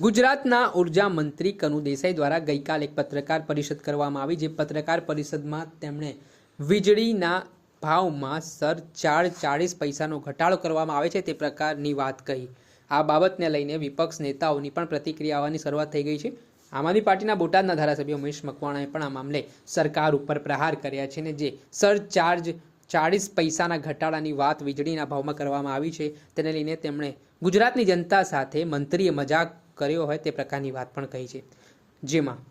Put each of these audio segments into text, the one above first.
ગુજરાતના ઊર્જા મંત્રી કનુ દેસાઈ દ્વારા ગઈકાલે એક પત્રકાર પરિષદ કરવામાં આવી, જે પત્રકાર પરિષદમાં તેમણે વીજળીના ભાવમાં સર ચાર ચાળીસ પૈસાનો ઘટાડો કરવામાં આવે છે તે પ્રકારની વાત કહી. આ બાબતને લઈને વિપક્ષ નેતાઓની પણ પ્રતિક્રિયા આવવાની શરૂઆત થઈ ગઈ છે. આમ આદમી પાર્ટીના બોટાદના ધારાસભ્ય ઉમેશ મકવાણાએ પણ આ મામલે સરકાર ઉપર પ્રહાર કર્યા છે ને જે સરચાર્જ ચાળીસ પૈસાના ઘટાડાની વાત વીજળીના ભાવમાં કરવામાં આવી છે, તેને લઈને તેમણે ગુજરાતની જનતા સાથે મંત્રીએ મજાક કર્યો હોય તે પ્રકારની વાત પણ કહી છે. જેમાં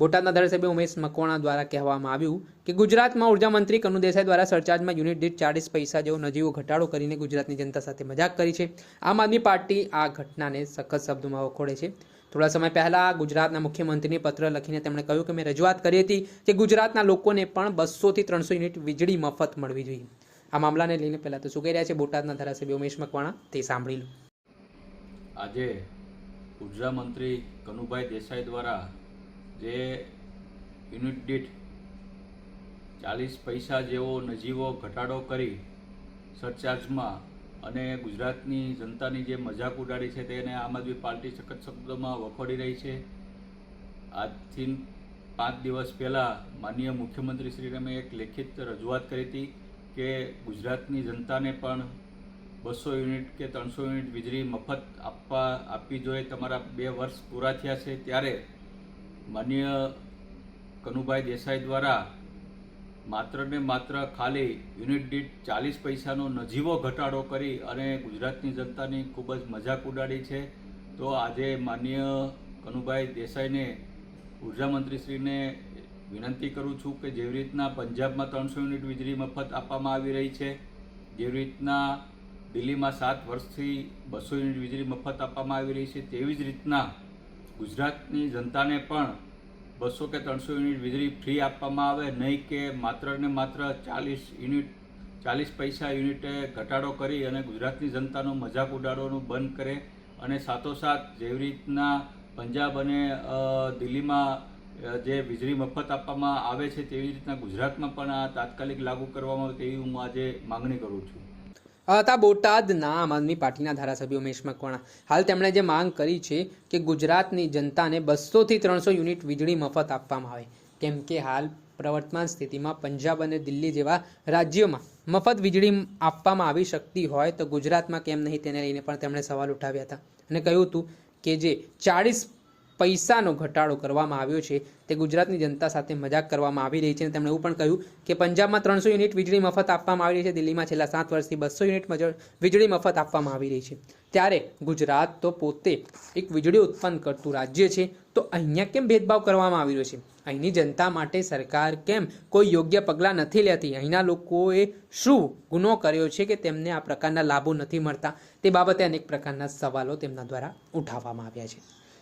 બોટાદના ધારાસભ્ય ઉમેશ મકવાણા દ્વારા કહેવામાં આવ્યું કે ગુજરાતમાં ઊર્જા કનુ દેસાઈ દ્વારા સરચાર્જમાં યુનિટ દીઠ ચાળીસ પૈસા જેવો નજીવો ઘટાડો કરીને ગુજરાતની જનતા સાથે મજાક કરી છે. આમ આદમી પાર્ટી આ ઘટનાને સખત શબ્દોમાં વખોડે છે. થોડા સમય પહેલા ગુજરાતના મુખ્યમંત્રીને પત્ર લખીને તેમણે કહ્યું કે મેં રજૂઆત કરી હતી કે ગુજરાતના લોકોને પણ બસોથી ત્રણસો યુનિટ વીજળી મફત મળવી જોઈએ. આ મામલાને લઈને પહેલાં તો શું કહી રહ્યા છે બોટાદના ધારાસભ્ય ઉમેશ મકવાણા? તે સાંભળી લો. આજે ઊર્જા મંત્રી કનુભાઈ દેસાઈ દ્વારા જે યુનિટ દીઠ ચાલીસ પૈસા જેવો નજીવો ઘટાડો કરી સરચાર્જમાં અને ગુજરાતની જનતાની જે મજાક ઉડાડી છે તેને આમ આદમી પાર્ટી સખત શબ્દોમાં વખોડી રહી છે. આજથી પાંચ દિવસ પહેલાં માનનીય મુખ્યમંત્રીશ્રીને મેં એક લેખિત રજૂઆત કરી હતી કે ગુજરાતની જનતાને પણ બસો યુનિટ કે ત્રણસો યુનિટ વીજળી મફત આપવા આપવી જોઈએ. તમારા બે વર્ષ પૂરા થયા છે ત્યારે માન્ય કનુભાઈ દેસાઈ દ્વારા માત્ર ને માત્ર ખાલી યુનિટ દીઠ ચાલીસ પૈસાનો નજીવો ઘટાડો કરી અને ગુજરાતની જનતાની ખૂબ જ મજાક ઉડાડી છે. તો આજે માન્ય કનુભાઈ દેસાઈને ઊર્જા મંત્રીશ્રીને વિનંતી કરું છું કે જેવી રીતના પંજાબમાં ત્રણસો યુનિટ વીજળી મફત આપવામાં આવી રહી છે, જેવી રીતના દિલ્હીમાં સાત વર્ષથી બસો યુનિટ વીજળી મફત આપવામાં આવી રહી છે. તેવી જ રીતના ગુજરાતની જનતાને પણ બસો કે ત્રણસો યુનિટ વીજળી ફ્રી આપવામાં આવે, નહીં કે માત્ર ને માત્ર ચાલીસ યુનિટ, ચાલીસ પૈસા યુનિટે ઘટાડો કરી અને ગુજરાતની જનતાનો મજાક ઉડાડવાનું બંધ કરે અને સાથોસાથ જેવી રીતના પંજાબ અને દિલ્હીમાં જે વીજળી મફત આપવામાં આવે છે, તેવી રીતના ગુજરાતમાં પણ આ તાત્કાલિક લાગુ કરવામાં આવે તેવી હું આજે માંગણી કરું છું. હતા બોટાદના આમ આદમી પાર્ટીના ધારાસભ્ય ઉમેશ મકવાણા. હાલ તેમણે જે માંગ કરી છે કે ગુજરાતની જનતાને બસોથી ત્રણસો યુનિટ વીજળી મફત આપવામાં આવે. કેમ કે હાલ પ્રવર્તમાન સ્થિતિમાં પંજાબ અને દિલ્હી જેવા રાજ્યોમાં મફત વીજળી આપવામાં આવી શકતી હોય તો ગુજરાતમાં કેમ નહીં તેને લઈને પણ તેમણે સવાલ ઉઠાવ્યા હતા. અને કહ્યું હતું કે જે ચાળીસ પૈસાનો ઘટાડો કરવામાં આવ્યો છે. તે ગુજરાતની જનતા સાથે મજાક કરવામાં આવી રહી છે અને તેમણે એવું પણ કહ્યું કે પંજાબમાં ત્રણસો યુનિટ વીજળી મફત આપવામાં આવી રહી છે. દિલ્હીમાં છેલ્લા સાત વર્ષથી બસો યુનિટ વીજળી મફત આપવામાં આવી રહી છે. ત્યારે ગુજરાત તો પોતે એક વીજળી ઉત્પન્ન કરતું રાજ્ય છે. તો અહીંયા કેમ ભેદભાવ કરવામાં આવી રહ્યો છે? અહીંની જનતા માટે સરકાર કેમ કોઈ યોગ્ય પગલાં નથી લેતી? અહીંના લોકોએ શું ગુનો કર્યો છે કે તેમને આ પ્રકારના લાભો નથી મળતા? તે બાબતે અનેક પ્રકારના સવાલો તેમના દ્વારા ઉઠાવવામાં આવ્યા છે.